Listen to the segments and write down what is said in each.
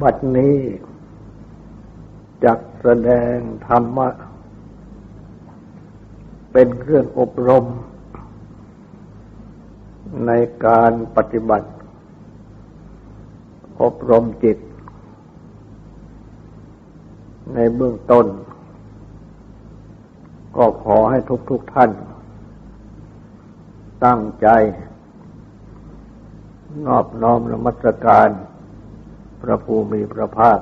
บัดนี้จักแสดงธรรมะ เป็นเครื่องอบรม ในการปฏิบัติ อบรมจิต ในเบื้องต้น ก็ขอให้ทุกๆทท่าน ตั้งใจ นอบน้อมนมัสการ พระภูมิพระภาค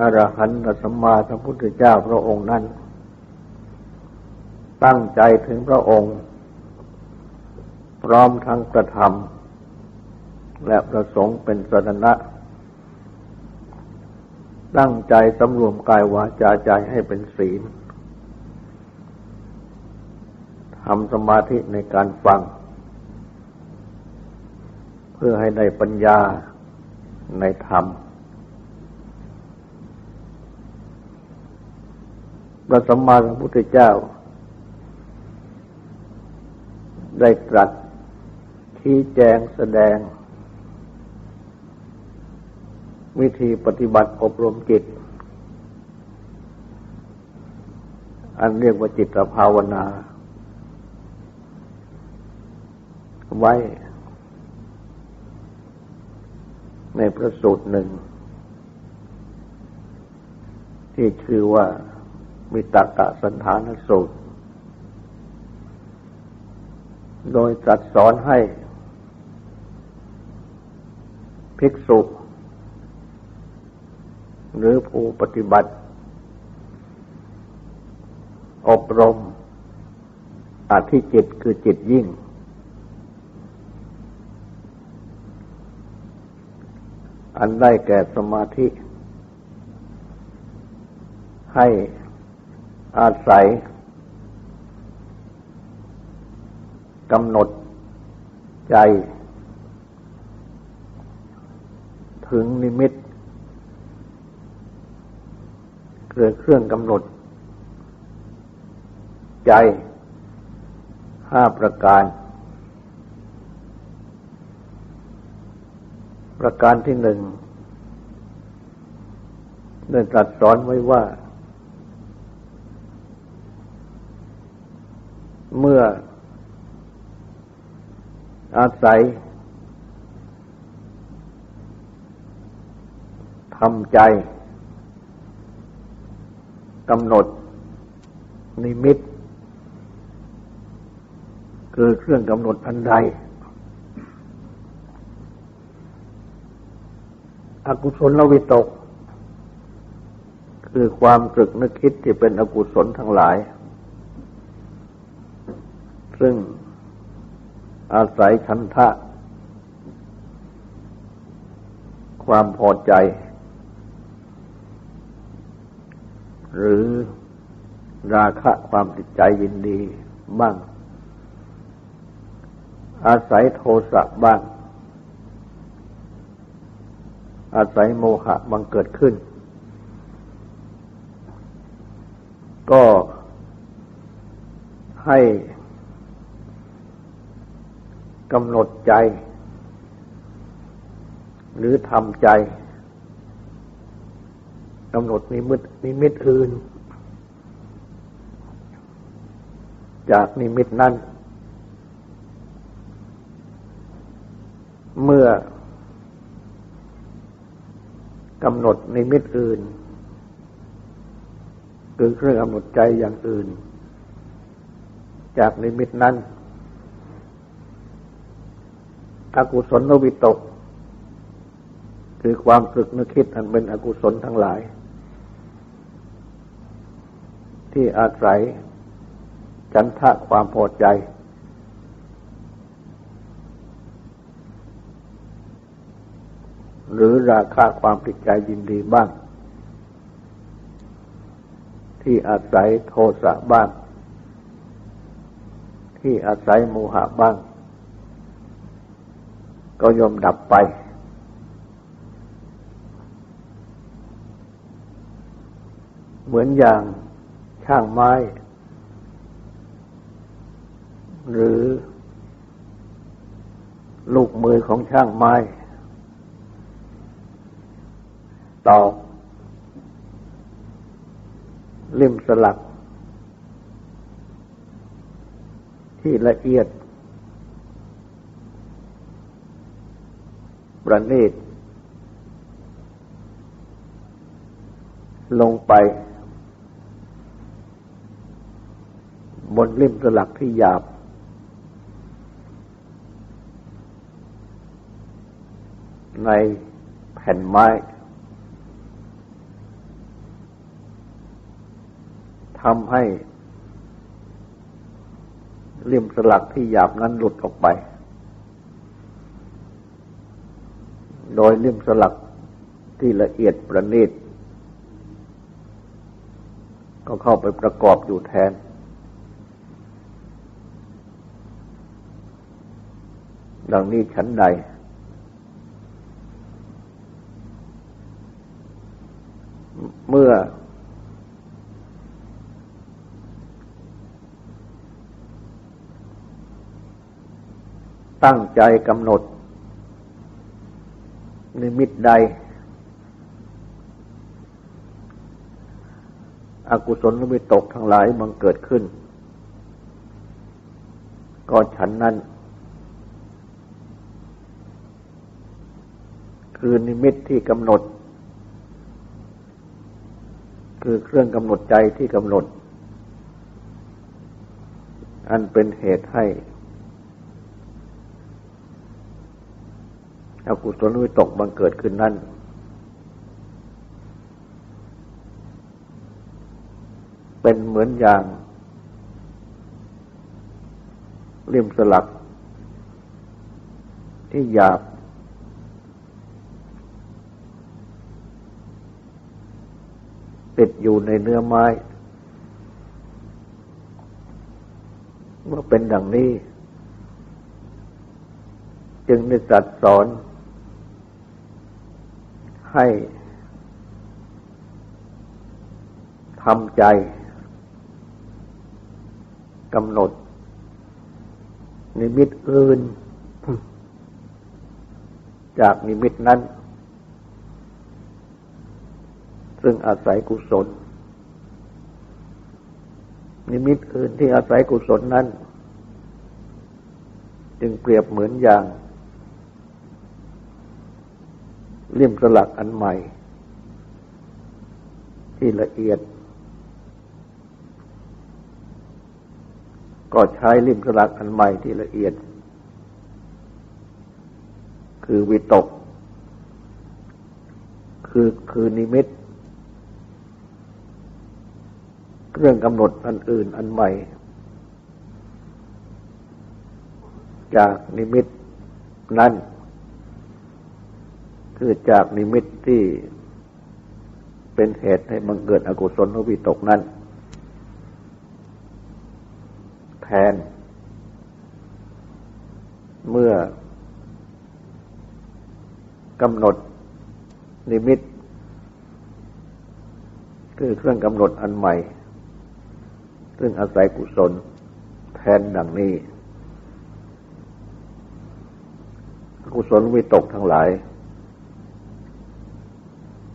อรหันตสัมมาสัมพุทธเจ้าพระองค์นั้น ตั้งใจถึงพระองค์ พร้อมทั้งกระทำและประสงค์เป็นสรณะ ตั้งใจสำรวมกายวาจาใจให้เป็นศีลทำสมาธิในการฟัง พื่อให้ได้ปัญญาในธรรม พระสัมมาสัมพุทธเจ้า ได้ตรัสชี้แจงแสดง วิธีปฏิบัติอบรมจิต อันเรียกว่าจิตภาวนา ไว้ ในพระสูตรหนึ่ง ที่ชื่อว่ามิตากะสันฐานสูตร โดยจัดสอนให้ ภิกษุ หรือผู้ปฏิบัติ อบรมอธิจิตคือจิตยิ่ง อันได้แก่สมาธิ ให้อาศัยกำหนดใจ ถึงนิมิตคือเครื่องกำหนด ใจห้าประการ ประการที่หนึ่งได้ตรัสสอนไว้ว่า เมื่ออาศัยทำใจกำหนด นิมิต คือเครื่องกำหนดอันใด อกุศลวิตก คือความตรึกนึกคิดที่เป็นอกุศลทั้งหลาย ซึ่งอาศัยชันทะ ความพอใจ หรือราคะความติดใจยินดีบ้าง อาศัยโทสะบ้าง อาศัยโมหะบังเกิดขึ้น ก็ให้กำหนดใจ หรือทำใจกำหนดนิมิตนิมิตอื่น จากนิมิตนั้น เมื่อ กำหนดในมิตอื่น คือเครื่องกำหนดใจอย่างอื่น จากนิมิตนั้นอกุศลนวิตก คือความตรึกนึกคิดอันเป็นอกุศลทั้งหลาย ที่อาศัยฉันทะความพอใจ หรือราคาความติดใจยินดีบ้าง ที่อาศัยโทสะบ้าง ที่อาศัยโมหะบ้าง ก็ยอมดับไป เหมือนอย่างช่างไม้ หรือลูกมือของช่างไม้ ตอกลิมสลัก ที่ละเอียด ประณีตลงไป บนริมสลักที่หยาบ ในแผ่นไม้ ทำให้ริมสลักที่หยาบนั้นหลุดออกไป โดยริมสลักที่ละเอียดประณีตก็เข้าไปประกอบอยู่แทน ดังนี้ฉันใด เมื่อ ตั้งใจกำหนด นิมิตใด อกุศลวิตกทั้งหลายบังเกิดขึ้น ก็ฉันนั้น คือนิมิตที่กำหนด คือเครื่องกำหนดใจที่กำหนด อันเป็นเหตุให้ อกุศลวิตกบังเกิดขึ้นนั้น เป็นเหมือนอย่างริมสลัก ที่หยาบ ติดอยู่ในเนื้อไม้ เมื่อเป็นดังนี้ จึงได้ตรัสสอน ให้ทำใจกำหนด นิมิตอื่น จากนิมิตนั้น ซึ่งอาศัยกุศล นิมิตอื่นที่อาศัยกุศลนั้น จึงเปรียบเหมือนอย่าง เลี่ยมสลักอันใหม่ ที่ละเอียด ก็ใช้ริมสลักอันใหม่ที่ละเอียด คือวิตก คือคือนิมิตเรื่องกำหนดอันอื่นอันใหม่ จากนิมิตนั้น คือจากนิมิตที่เป็นเหตุให้บังเกิดอกุศลวิตกนั้น แทน เมื่อกำหนดนิมิต คือเครื่องกำหนดอันใหม่ ซึ่งอาศัยกุศลแทนดังนี้ กุศลวิตกทั้งหลาย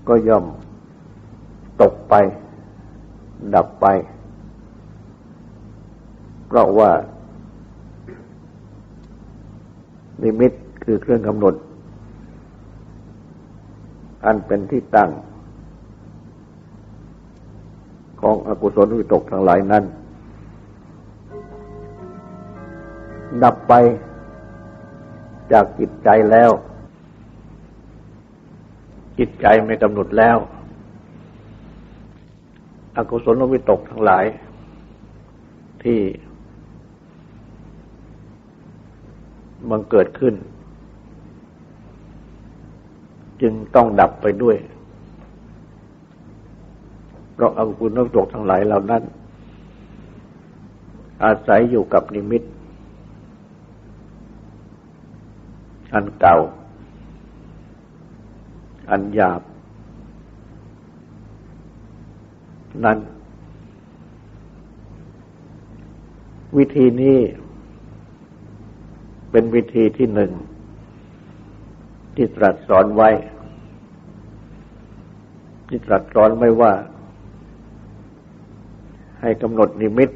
ก็ย่อมตกไป ดับไป เพราะว่า นิมิตคือเครื่องกำหนด อันเป็นที่ตั้ง ของอกุศลวิตกทั้งหลายนั้น ดับไปจากจิตใจแล้ว จิตใจไม่กำหนดแล้ว อกุศลวิตกทั้งหลาย ที่มันเกิดขึ้น จึงต้องดับไปด้วย เพราะอกุศลวิตกทั้งหลายเหล่านั้น อาศัยอยู่กับนิมิต อันเก่า อันหยาบ นั้น วิธีนี้ เป็นวิธีที่หนึ่ง ที่ตรัสสอนไว้ ที่ตรัสสอนไม่ว่า ให้กำหนดนิมิต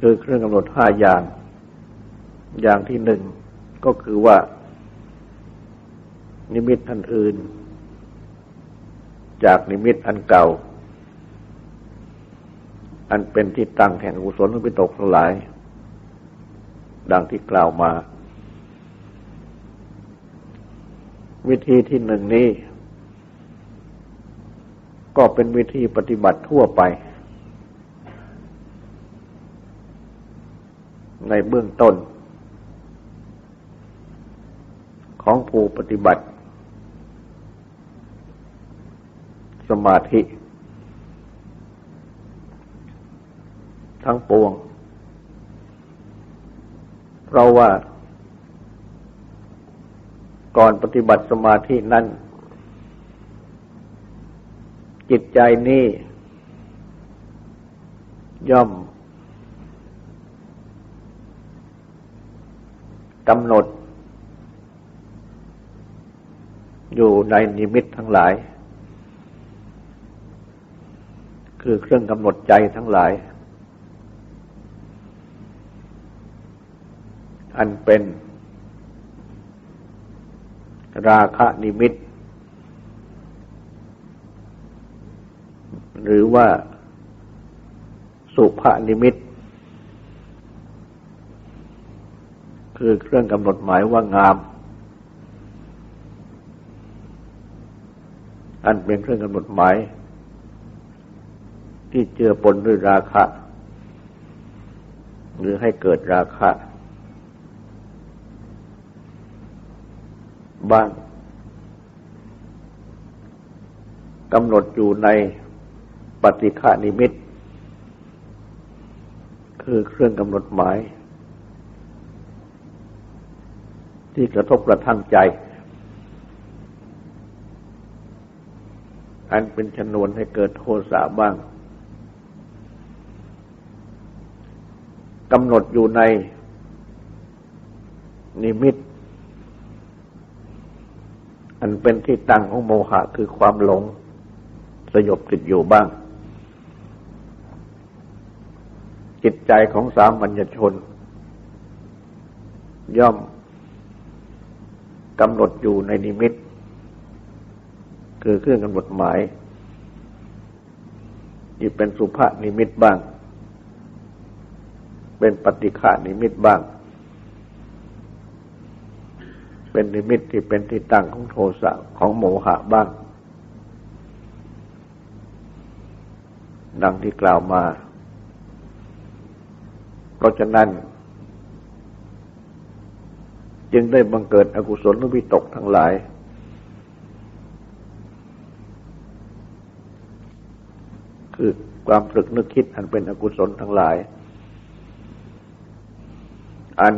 คือเครื่องกำหนดห้าอย่าง อย่างที่หนึ่งก็คือว่า นิมิตอันอื่น จากนิมิตอันเก่า อันเป็นที่ตั้งแห่งกุศลวิตกทั้งหลาย ดังที่กล่าวมา วิธีที่หนึ่งนี้ ก็เป็นวิธีปฏิบัติทั่วไป ในเบื้องต้นของผู้ปฏิบัติ สมาธิ ทั้งปวง เพราะว่า ก่อนปฏิบัติสมาธินั้น จิตใจนี้ ย่อมกำหนด อยู่ในนิมิตทั้งหลาย คือเครื่องกำหนดใจทั้งหลาย อันเป็น ราคะนิมิต หรือว่า สุภานิมิต คือเครื่องกำหนดหมายว่างาม อันเป็นเครื่องกำหนดหมาย ที่เจือปนด้วยราคะ หรือให้เกิดราคะบ้างกำหนดอยู่ในปฏิฆานิมิต คือเครื่องกำหนดหมาย ที่กระทบกระทั่งใจ อันเป็นชนวนให้เกิดโทสะบ้างำหนดอยู่ในนิมิต อันเป็นที่ตั้งของโมหะคือความหลง สยบติดอยู่บ้าง จิตใจของสามัญชน ย่อมกำหนดอยู่ในนิมิต คือเครื่องกำหนดหมายที่เป็นสุภานิมิตบ้าง เป็นปฏิฆานิมิตบ้าง เป็นนิมิตที่เป็นที่ตั้งของโทสะของโมหะบ้าง ดังที่กล่าวมา เพราะฉะนั้น จึงได้บังเกิดอกุศลวิตกทั้งหลายคือความตรึกนึกคิดอันเป็นอกุศลทั้งหลาย อัน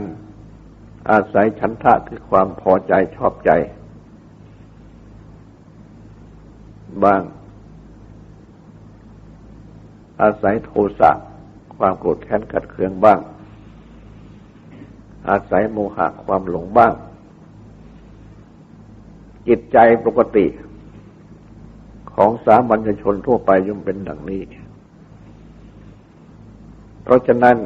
อาศัยฉันทะคือความพอใจชอบใจ บ้าง อาศัยโทสะความโกรธแค้นขัดเคืองบ้าง อาศัยโมหะความหลงบ้าง จิตใจปกติ ของสามัญชนทั่วไปย่อมเป็นดังนี้ เพราะฉะนั้น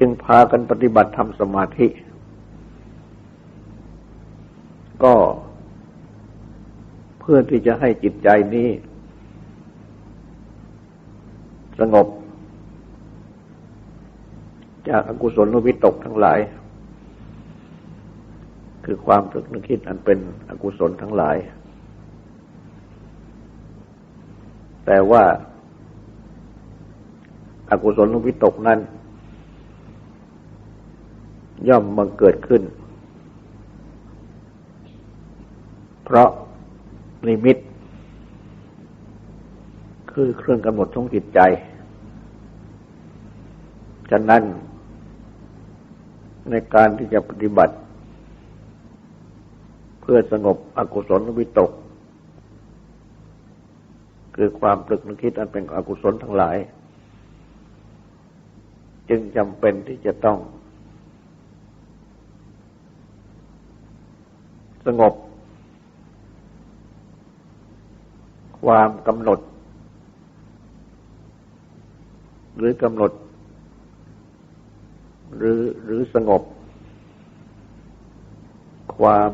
จึงพากันปฏิบัติทำสมาธิ ก็เพื่อที่จะให้จิตใจนี้ สงบ จากอากุศลวิตกทั้งหลาย คือความตรึกนึกคิดอันเป็นอกุศลทั้งหลาย แต่ว่าอากุศลวิตกนั้น ย่อมบังเกิดขึ้น เพราะนิมิต คือเครื่องกำหนดของจิตใจ ฉะนั้น ในการที่จะปฏิบัติ เพื่อสงบอกุศลวิตก คือความตรึกนึกคิดอันเป็นอกุศลทั้งหลาย จึงจำเป็นที่จะต้อง สงบ ความกำหนด หรือกำหนด หรือหรือสงบ ความ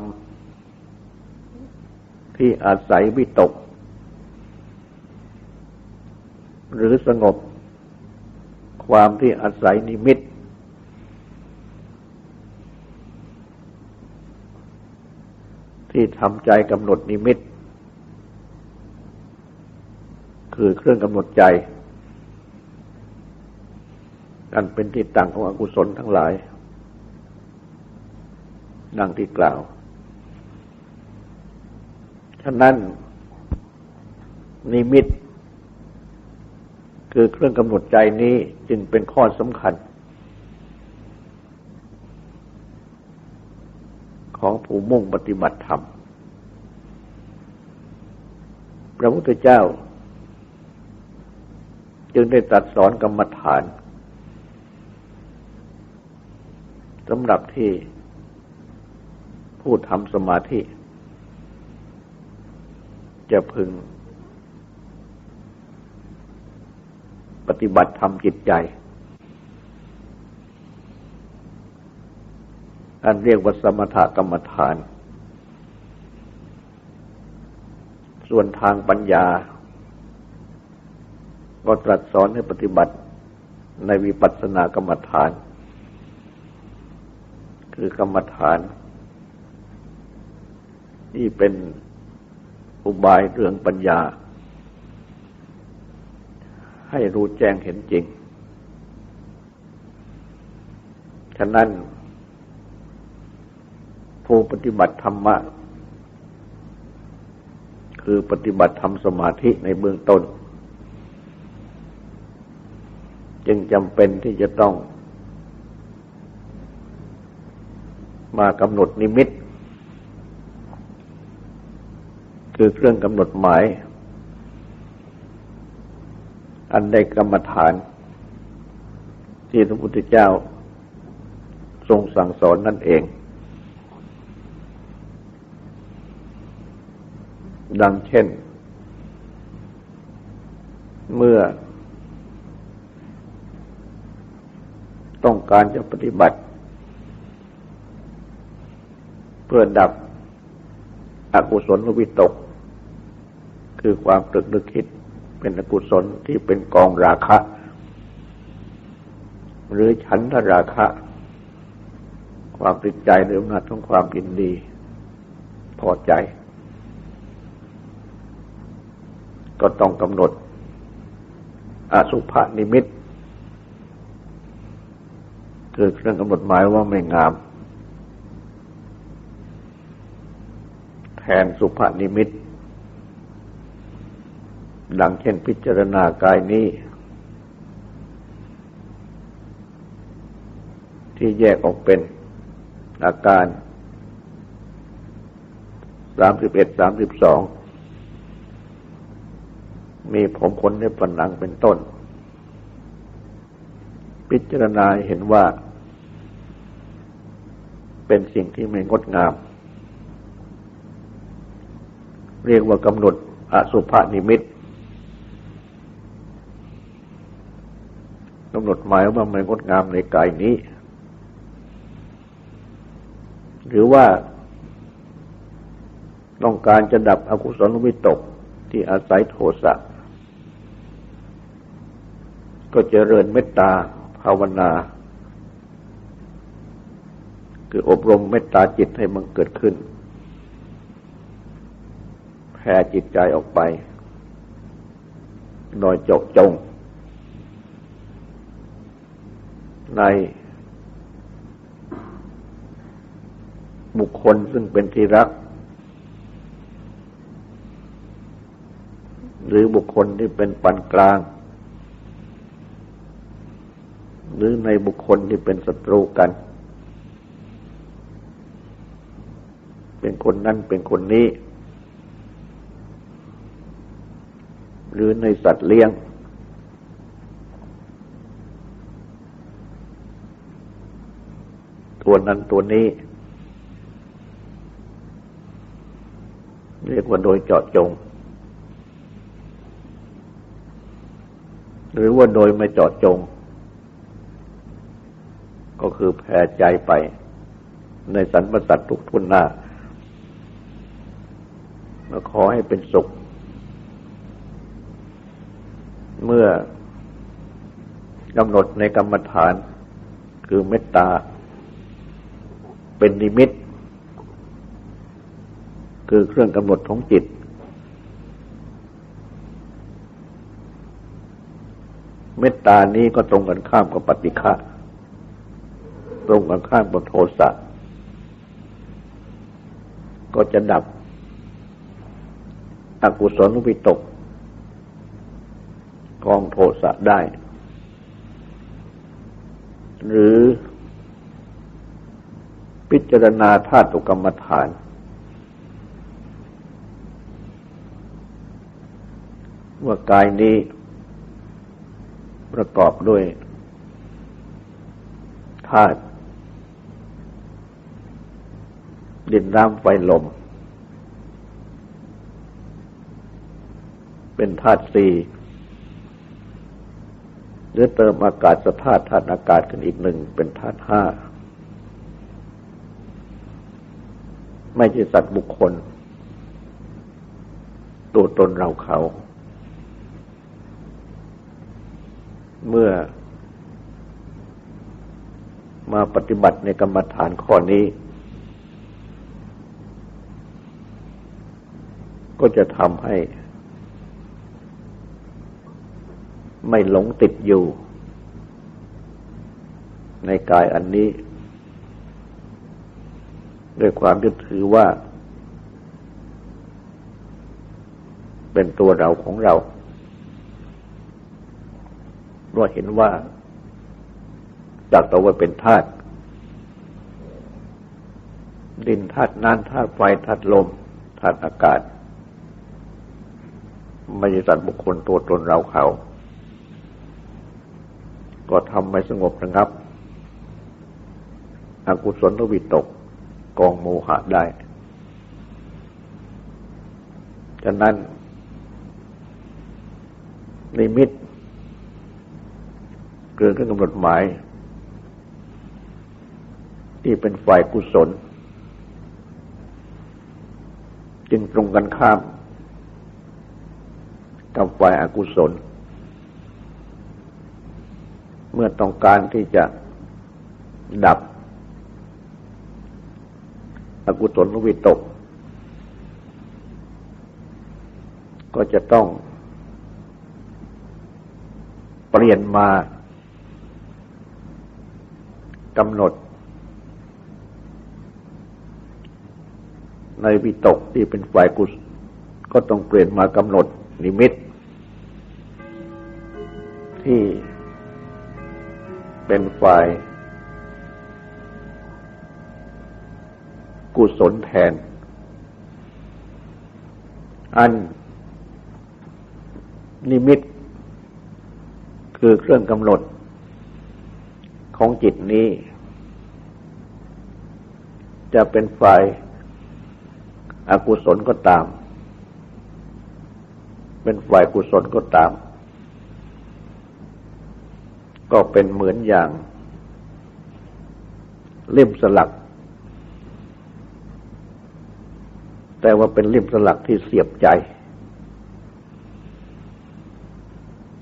ที่อาศัยวิตก หรือสงบ ความที่อาศัยนิมิต ที่ทำใจกำหนดนิมิต คือเครื่องกำหนดใจ อันเป็นที่ตั้งของอกุศลทั้งหลาย ดังที่กล่าว ฉะนั้น นิมิต คือเครื่องกำหนดใจนี้จึงเป็นข้อสำคัญ ของผู้มุ่งปฏิบัติธรรม พระพุทธเจ้า จึงได้ตรัสสอนกรรมฐานสำหรับที่ผู้ทำสมาธิ จะพึง ปฏิบัติทำจิตใจ อันเรียกว่าสมถกรรมฐาน ส่วนทางปัญญา ก็ตรัสสอนให้ปฏิบัติในวิปัสสนากรรมฐาน คือกรรมฐาน ที่เป็นอุบายเรื่องปัญญา ให้รู้แจ้งเห็นจริง ฉะนั้น ผู้ปฏิบัติธรรมะคือปฏิบัติธรรมสมาธิในเบื้องต้น จึงจำเป็นที่จะต้อง มากำหนดนิมิต คือเครื่องกำหนดหมาย อันใดกรรมฐาน ที่พระพุทธเจ้าทรงสั่งสอนนั่นเอง ดังเช่น เมื่อ ต้องการจะปฏิบัติ เพื่อดับอกุศลวิตก คือความตรึกนึกคิดเป็นอกุศลที่เป็นกองราคะ หรือฉันทราคะ ความติดใจหรืออำนาจของความยินดี พอใจ ก็ต้องกำหนด อสุภนิมิตคือเครื่องกำหนดหมายว่าไม่งาม แทนสุภนิมิต ดังเช่นพิจารณากายนี้ ที่แยกออกเป็นอาการสามสิบเอ็ดสามสิบสอง มีผมขนในผนังเป็นต้น พิจารณาเห็นว่า เป็นสิ่งที่ไม่งดงาม เรียกว่ากำหนดอสุภนิมิตกำหนดหมายว่ามันงดงามในกายนี้ หรือว่าต้องการจะดับอกุศลวิตกที่อาศัยโทสะ ก็เจริญเมตตาภาวนา คืออบรมเมตตาจิตให้มันเกิดขึ้น แผ่จิตใจออกไปโดยเจาะจง ในบุคคลซึ่งเป็นที่รัก หรือบุคคลที่เป็นปานกลาง หรือในบุคคลที่เป็นศัตรูกัน เป็นคนนั้นเป็นคนนี้ หรือในสัตว์เลี้ยง ตัวนั้นตัวนี้ เรียกว่าโดยเจาะจงหรือว่าโดยไม่เจอดจง ก็คือแผ่ใจไป ในสรรพสัตว์ทุกทุนหน้ามาขอให้เป็นสุข เมื่อกำหนดในกรรมฐาน คือเมตตา เป็นนิมิต คือเครื่องกำหนดของจิต เมตตานี้ก็ตรงกันข้ามกับปฏิฆะ ตรงกันข้ามกับโทสะก็จะดับอกุศลวิตกกองโทสะได้ หรือพิจารณาธาตุกรรมฐาน ว่ากายนี้ประกอบด้วยธาตุ ดินน้ำไฟลม เป็นธาตุสี่หรือเติมอากาศสธาตุธาตุอากาศขึ้นอีกหนึ่งเป็นธาตุห้าไม่ใช่สัตว์บุคคล ตัวตนเราเขา เมื่อมาปฏิบัติในกรรมฐานข้อนี้ ก็จะทำให้ ไม่หลงติดอยู่ ในกายอันนี้ ด้วยความยึดถือว่า เป็นตัวเราของเราเราเห็นว่าจากตัวว่าเป็นธาตุดินธาตุน้ำธาตุไฟธาตุลมธาตุอากาศ ไม่ใช่สัตว์บุคคลตัวตนเราเขา ก็ทำไม่สงบระงับอกุศลทวิตกกองโมหะได้ฉะนั้น นิมิต เกิดขึ้นกำหนดหมาย ที่เป็นฝ่ายกุศล จึงตรงกันข้าม กับฝ่ายอากุศล เมื่อต้องการที่จะดับอกุศลวิตก ก็จะต้อง เปลี่ยนมากำหนด ในวิตกที่เป็นฝ่ายกุศก็ต้องเปลี่ยนมากำหนดนิมิต ที่เป็นฝ่ายกุศลแทน อันนิมิต คือเครื่องกำหนด ของจิตนี้ จะเป็นฝ่ายอากุศลก็ตาม เป็นฝ่ายกุศลก็ตาม ก็เป็นเหมือนอย่าง เล่มสลัก แต่ว่าเป็นเล่มสลักที่เสียบใจ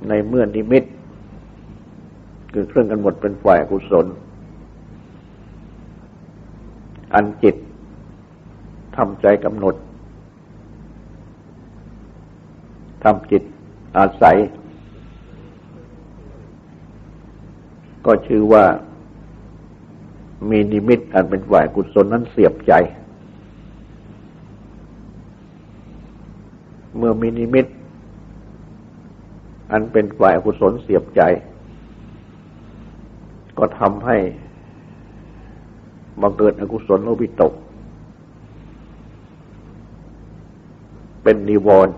ในเมื่อนิมิต คือเครื่องกันหมดเป็นฝ่ายกุศล อันจิตทำใจกำหนดทำจิตอาศัย ก็ชื่อว่ามีนิมิตอันเป็นฝ่ายกุศลนั้นเสียบใจ เมื่อมีนิมิต อันเป็นฝ่ายกุศลเสียบใจ ก็ทำให้บังเกิดอกุศลโลภิตก เป็นนิวรณ์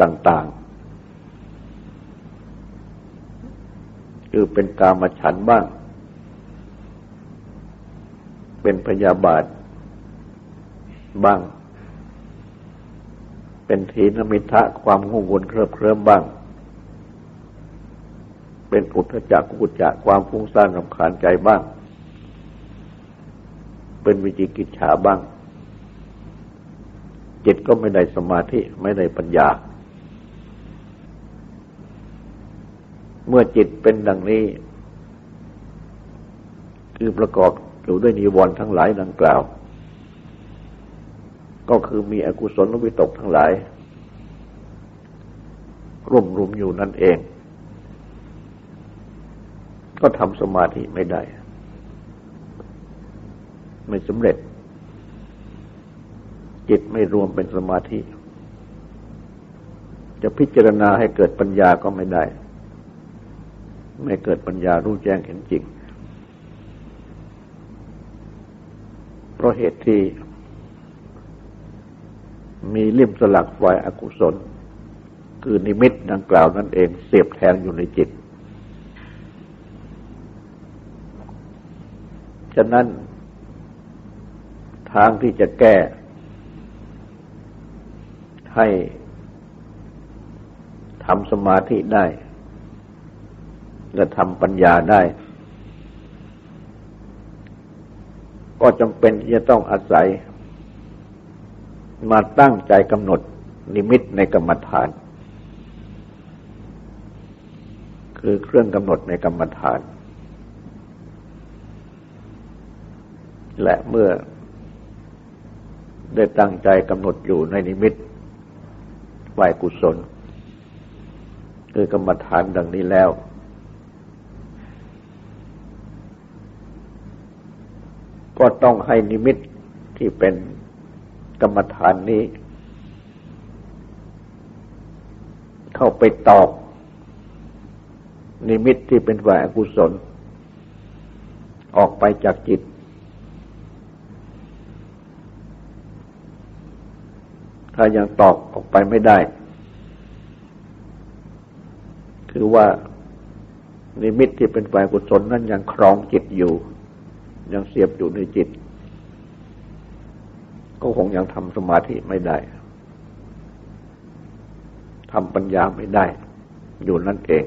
ต่าง ๆ คือเป็นกามฉันบ้าง เป็นพยาบาทบ้าง เป็นทีนมิทะความงงวนเคลิบเคลิ้มบ้าง เป็นอุทจักกุจจะความฟุ้งซ่านรำคาญใจบ้าง เป็นวิจิกิจฉาบ้าง จิตก็ไม่ได้สมาธิไม่ได้ปัญญา เมื่อจิตเป็นดังนี้ คือประกอบอยู่ด้วยนิวรณ์ทั้งหลายดังกล่าว ก็คือมีอกุศลวิตกทั้งหลาย ร่วมรุมอยู่นั่นเอง ก็ทำสมาธิไม่ได้ ไม่สำเร็จ จิตไม่รวมเป็นสมาธิ จะพิจารณาให้เกิดปัญญาก็ไม่ได้ ไม่เกิดปัญญารู้แจ้งเห็นจริง เพราะเหตุที่มีลิ่มสลักฝ่ายอากุศล คือนิมิตดังกล่าวนั่นเองเสียบแทงอยู่ในจิต ฉะนั้นทางที่จะแก้ ให้ทำสมาธิได้ และทำปัญญาได้ ก็จำเป็นที่จะต้องอาศัย มาตั้งใจกำหนดนิมิตในกรรมฐาน คือเครื่องกำหนดในกรรมฐาน และเมื่อได้ตั้งใจกำหนดอยู่ในนิมิตฝ่ายกุศล คือกรรมฐานดังนี้แล้ว ก็ต้องให้นิมิตที่เป็นกรรมฐานนี้ เข้าไปตอบ นิมิตที่เป็นฝ่ายอกุศล ออกไปจากจิต ถ้ายังตอกออกไปไม่ได้ คือว่านิมิตที่เป็นฝ่ายกุศลนั้นยังครองจิตอยู่ ยังเสียบอยู่ในจิต ก็คงยังทำสมาธิไม่ได้ทำปัญญาไม่ได้ อยู่นั่นเอง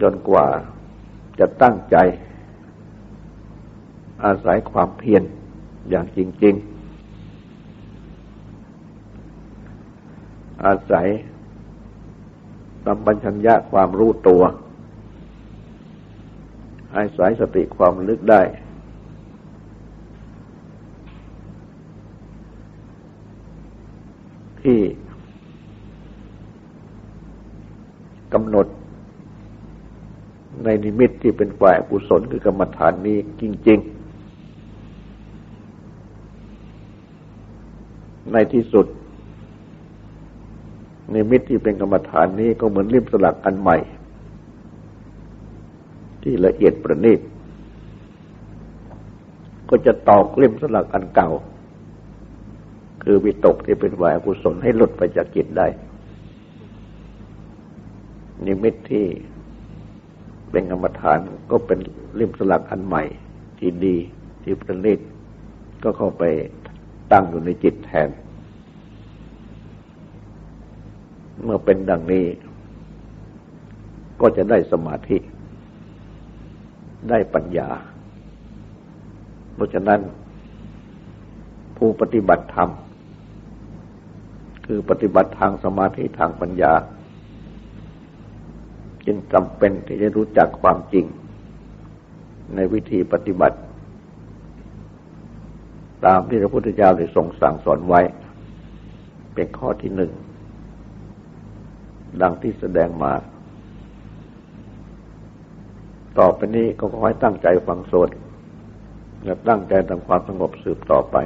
จนกว่าจะตั้งใจ อาศัยความเพียรอย่างจริง ๆ อาศัยสัมปัญญะความรู้ตัว อาศัยสติความลึกได้ ที่กำหนดในนิมิตที่เป็นฝ่ายกุศลคือกรรมฐานนี้จริง ๆ ในที่สุด นิมิตที่เป็นกรรมฐานนี้ก็เหมือนริมสลักอันใหม่ ที่ละเอียดประณีตก็จะตอกเล่มสลักอันเก่า คือวิตกที่เป็นวายกุศลให้หลุดไปจากจิตได้ นิมิตที่เป็นกรรมฐานก็เป็นริมสลักอันใหม่ ที่ดีที่ประณีตก็เข้าไปตั้งอยู่ในจิตแทน เมื่อเป็นดังนี้ ก็จะได้สมาธิ ได้ปัญญา เพราะฉะนั้นผู้ปฏิบัติธรรม คือปฏิบัติทางสมาธิทางปัญญา จึงจำเป็นที่จะรู้จักความจริง ในวิธีปฏิบัติ ตามที่พระพุทธเจ้าได้ทรงสั่งสอนไว้ เป็นข้อที่หนึ่ง ดังที่แสดงมา ต่อไปนี้ก็ขอให้ตั้งใจฟังสวดและตั้งใจทำความสงบสืบต่อไป